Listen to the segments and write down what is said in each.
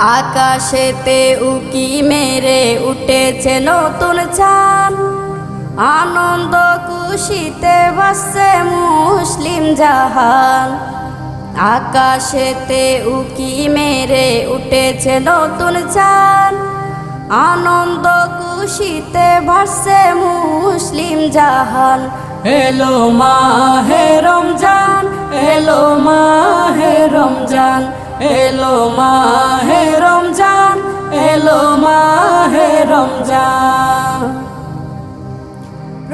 আকাশেতে উকি মেরে উঠেছে নতুন চান আনন্দ খুশিতে বাসছে মুসলিম জাহান। আকাশেতে উকি মেরে উঠেছে নতুন চান আনন্দ খুশিতে ভাসছে মুসলিম জাহান। এলো মাহে রমজান, এলো মাহে রমজান। এলো মাহে রমজান, এলো মাহে রমজান।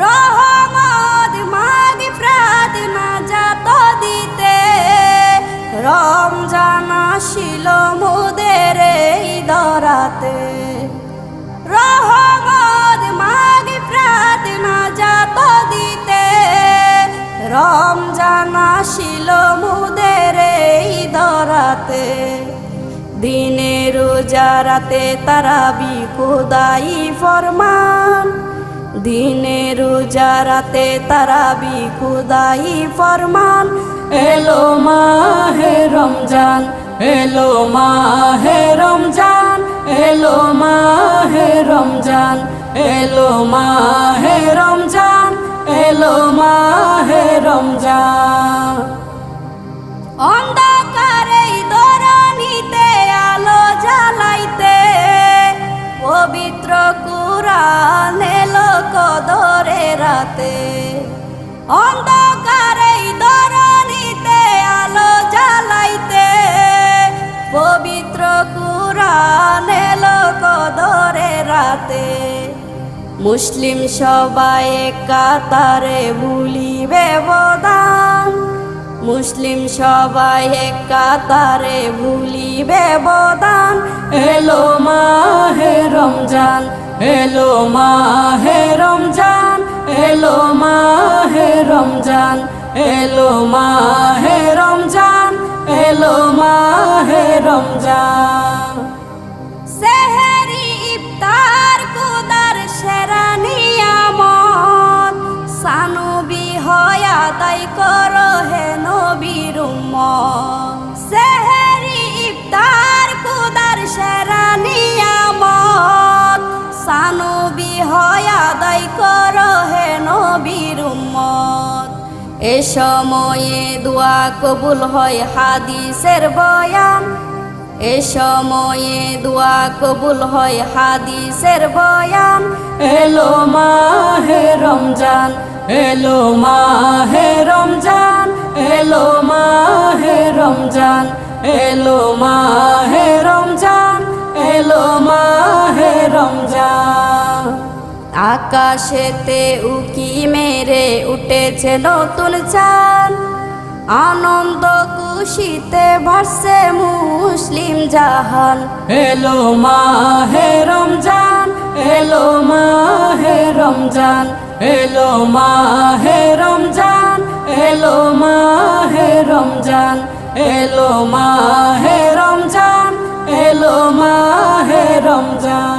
রহমত মাগি প্রাদ না যাত দিতে, রমজান আসিল মোদের এই দরাতে। রহমত দিনের রোজারাতে তারা বিকুদাই ফরমান। দিনের রোজারাতে তারা বিকুদাই ফরমান। এলো মাহে রমজান, এলো মাহে রমজান, এলো মাহে রমজান, এলো মাহে রমজান, এলো মাহে রমজান। অন্ধকারে আলো জ্বালাইতে, পবিত্র রাতে। মুসলিম সবাই কাতারে ভুলিবে বদান মুসলিম সবাই কাতারে ভুলিবে বদান এলো মাহে রমজান, এলো মাহে রমজান, এলো মাহে রমজান এলো মাহে রমজান এলো মাহে রমজান। এ সময়ে দোয়া কবুল হয় হাদিসের বয়ান। এ সময়ে দোয়া কবুল হয় হাদিসের বয়ান। এলো মাহে রমজান, এলো মাহে রমজান, এলো মাহে রমজান, এলো মাহে রমজান, এলো মাহে রমজান। আকাশেতে উকি মেরে উঠেছে নতুন চান আনন্দ খুশিতে ভাসছে মুসলিম জাহান। এলো মাহে রমজান, এলো মাহে রমজান, এলো মাহে রমজান, এলো মাহে রমজান, এলো মাহে রমজান, এলো মাহে রমজান।